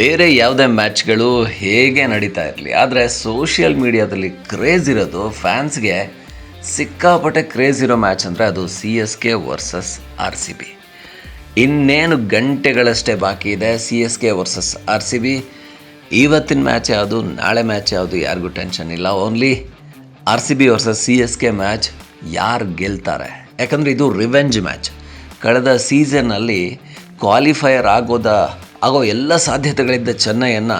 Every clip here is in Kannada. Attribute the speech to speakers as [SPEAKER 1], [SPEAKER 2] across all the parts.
[SPEAKER 1] ಬೇರೆ ಯಾವುದೇ ಮ್ಯಾಚ್ಗಳು ಹೇಗೆ ನಡೀತಾ ಇರಲಿ, ಆದರೆ ಸೋಷಿಯಲ್ ಮೀಡಿಯಾದಲ್ಲಿ ಕ್ರೇಜ್ ಇರೋದು ಫ್ಯಾನ್ಸ್ಗೆ ಸಿಕ್ಕಾಪಟ್ಟೆ ಕ್ರೇಜ್ ಇರೋ ಮ್ಯಾಚ್ ಅಂದರೆ ಅದು C S K versus R C B. ಇನ್ನೇನು ಗಂಟೆಗಳಷ್ಟೇ ಬಾಕಿ ಇದೆ C S K versus R C B. ಇವತ್ತಿನ ಮ್ಯಾಚ್ ಯಾವುದು, ನಾಳೆ ಮ್ಯಾಚ್ ಯಾವುದು ಯಾರಿಗೂ ಟೆನ್ಷನ್ ಇಲ್ಲ. Only R C B versus C S K match ಯಾರು ಗೆಲ್ತಾರೆ? ಯಾಕಂದರೆ ಇದು ರಿವೆಂಜ್ ಮ್ಯಾಚ್. ಕಳೆದ ಸೀಸನ್ನಲ್ಲಿ ಕ್ವಾಲಿಫೈಯರ್ ಆಗೋದ ಆಗೋ ಎಲ್ಲ ಸಾಧ್ಯತೆಗಳಿದ್ದ ಚೆನ್ನೈಯನ್ನು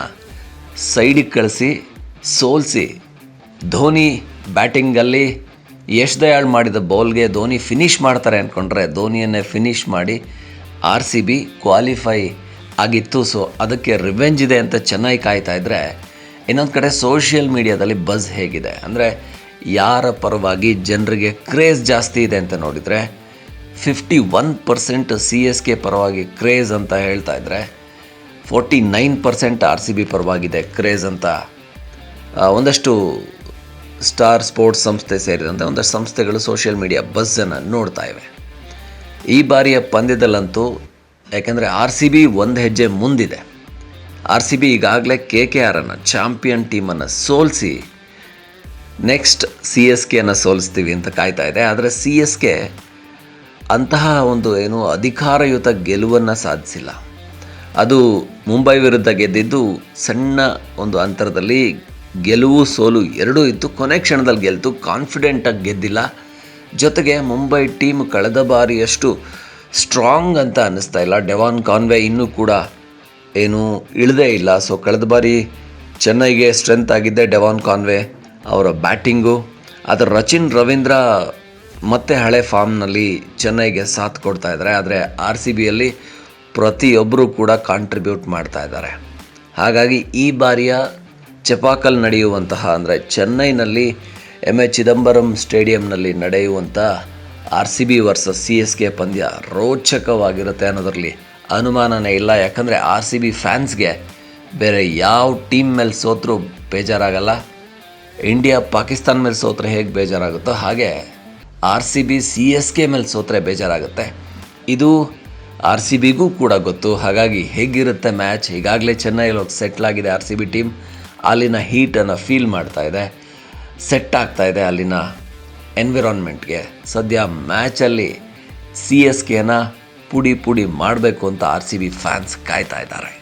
[SPEAKER 1] ಸೈಡಿಗೆ ಕಳಿಸಿ, ಸೋಲಿಸಿ, ಧೋನಿ ಬ್ಯಾಟಿಂಗಲ್ಲಿ ಯಶ್ ದಯಾಳ್ ಮಾಡಿದ ಬೌಲ್ಗೆ ಧೋನಿ ಫಿನಿಶ್ ಮಾಡ್ತಾರೆ ಅಂದ್ಕೊಂಡ್ರೆ ಧೋನಿಯನ್ನೇ ಫಿನಿಶ್ ಮಾಡಿ ಆರ್ ಸಿ ಬಿ ಕ್ವಾಲಿಫೈ ಆಗಿತ್ತು. ಸೊ ಅದಕ್ಕೆ ರಿವೆಂಜ್ ಇದೆ ಅಂತ ಚೆನ್ನೈ ಕಾಯ್ತಾ ಇದ್ದರೆ ಇನ್ನೊಂದು ಕಡೆ ಸೋಷಿಯಲ್ ಮೀಡಿಯಾದಲ್ಲಿ ಬಜ್ ಹೇಗಿದೆ. ಅಂದರೆ ಯಾರ ಪರವಾಗಿ ಜನರಿಗೆ ಕ್ರೇಜ್ ಜಾಸ್ತಿ ಇದೆ ಅಂತ ನೋಡಿದರೆ fifty one percent C S K ಪರವಾಗಿ ಕ್ರೇಜ್ ಅಂತ ಹೇಳ್ತಾ ಇದ್ದರೆ forty nine percent R C B ಪರವಾಗಿದೆ ಕ್ರೇಜ್ ಅಂತ. ಒಂದಷ್ಟು ಸ್ಟಾರ್ ಸ್ಪೋರ್ಟ್ಸ್ ಸಂಸ್ಥೆ ಸೇರಿದಂತೆ ಒಂದಷ್ಟು ಸಂಸ್ಥೆಗಳು ಸೋಷಿಯಲ್ ಮೀಡಿಯಾ ಬಸ್ಸನ್ನು ನೋಡ್ತಾ ಇವೆ. ಈ ಬಾರಿಯ ಪಂದ್ಯದಲ್ಲಂತೂ, ಯಾಕೆಂದರೆ ಆರ್ ಸಿ ಬಿ ಒಂದು ಹೆಜ್ಜೆ ಮುಂದಿದೆ. ಆರ್ ಸಿ ಬಿ ಈಗಾಗಲೇ ಕೆ ಕೆ ಆರನ್ನು ಚಾಂಪಿಯನ್ ಟೀಮನ್ನು ಸೋಲಿಸಿ, ನೆಕ್ಸ್ಟ್ ಸಿ ಎಸ್ ಕೆಯನ್ನು ಸೋಲಿಸ್ತೀವಿ ಅಂತ ಕಾಯ್ತಾ ಇದೆ. ಆದರೆ ಸಿ ಎಸ್ ಕೆ ಅಂತಹ ಒಂದು ಏನು ಅಧಿಕಾರಯುತ ಗೆಲುವನ್ನು ಸಾಧಿಸಿಲ್ಲ. ಅದು ಮುಂಬೈ ವಿರುದ್ಧ ಗೆದ್ದಿದ್ದು ಸಣ್ಣ ಒಂದು ಅಂತರದಲ್ಲಿ ಗೆಲುವು ಸೋಲು ಎರಡೂ ಇತ್ತು. ಕೊನೆ ಕ್ಷಣದಲ್ಲಿ ಗೆಲ್ತು. ಕಾನ್ಫಿಡೆಂಟಾಗಿ ಗೆದ್ದಿಲ್ಲ. ಜೊತೆಗೆ ಮುಂಬೈ ಟೀಮ್ ಕಳೆದ ಬಾರಿಯಷ್ಟು ಸ್ಟ್ರಾಂಗ್ ಅಂತ ಅನ್ನಿಸ್ತಾ ಇಲ್ಲ. ಡೆವಾನ್ ಕಾನ್ವೆ ಇನ್ನೂ ಕೂಡ ಏನು ಇಳದೇ ಇಲ್ಲ. ಸೊ ಕಳೆದ ಬಾರಿ ಚೆನ್ನೈಗೆ ಸ್ಟ್ರೆಂತ್ ಆಗಿದ್ದೆ ಡೆವಾನ್ ಕಾನ್ವೆ ಅವರ ಬ್ಯಾಟಿಂಗು ಅದರ ರಚಿನ್ ರವೀಂದ್ರ ಮತ್ತೆ ಹಳೆ ಫಾರ್ಮ್ನಲ್ಲಿ ಚೆನ್ನೈಗೆ ಸಾಥ್ ಕೊಡ್ತಾ ಇದ್ದಾರೆ. ಆದರೆ ಆರ್ ಸಿ ಬಿಯಲ್ಲಿ ಪ್ರತಿಯೊಬ್ಬರೂ ಕೂಡ ಕಾಂಟ್ರಿಬ್ಯೂಟ್ ಮಾಡ್ತಾ ಇದ್ದಾರೆ. ಹಾಗಾಗಿ ಈ ಬಾರಿಯ ಚಪಾಕಲ್ ನಡೆಯುವಂತಹ ಅಂದರೆ ಚೆನ್ನೈನಲ್ಲಿ ಎಂ ಎ ಚಿದಂಬರಂ ಸ್ಟೇಡಿಯಂನಲ್ಲಿ ನಡೆಯುವಂಥ R C B versus C S K ಪಂದ್ಯ ರೋಚಕವಾಗಿರುತ್ತೆ ಅನ್ನೋದರಲ್ಲಿ ಅನುಮಾನನೇ ಇಲ್ಲ. ಯಾಕಂದರೆ ಆರ್ ಸಿ ಬಿ ಫ್ಯಾನ್ಸ್ಗೆ ಬೇರೆ ಯಾವ ಟೀಮ್ ಮೇಲೆ ಸೋತ್ರೂ ಬೇಜಾರಾಗಲ್ಲ. ಇಂಡಿಯಾ ಪಾಕಿಸ್ತಾನ ಮೇಲೆ ಸೋತ್ರೆ ಹೇಗೆ ಬೇಜಾರಾಗುತ್ತೋ ಹಾಗೆ R C B C S K ಮೇಲೆ ಸೋತ್ರೆ ಬೇಜಾರಾಗುತ್ತೆ. ಇದು ಆರ್ ಸಿ ಬಿಗೂ ಕೂಡ ಗೊತ್ತು. ಹಾಗಾಗಿ ಹೇಗಿರುತ್ತೆ ಮ್ಯಾಚ್? ಈಗಾಗಲೇ ಚೆನ್ನೈಯಲ್ಲಿ ಹೋಗಿ ಸೆಟ್ಲ್ ಆಗಿದೆ ಆರ್ ಸಿ ಬಿ ಟೀಮ್. ಅಲ್ಲಿನ ಹೀಟನ್ನು ಫೀಲ್ ಮಾಡ್ತಾ ಇದೆ. ಸೆಟ್ ಆಗ್ತಾ ಇದೆ ಅಲ್ಲಿನ ಎನ್ವಿರಾನ್ಮೆಂಟ್ಗೆ ಸದ್ಯ ಮ್ಯಾಚಲ್ಲಿ ಸಿ ಎಸ್ ಕೆನ ಪುಡಿ ಪುಡಿ ಮಾಡಬೇಕು ಅಂತ ಆರ್ ಸಿ ಬಿ ಫ್ಯಾನ್ಸ್ ಕಾಯ್ತಾ ಇದ್ದಾರೆ.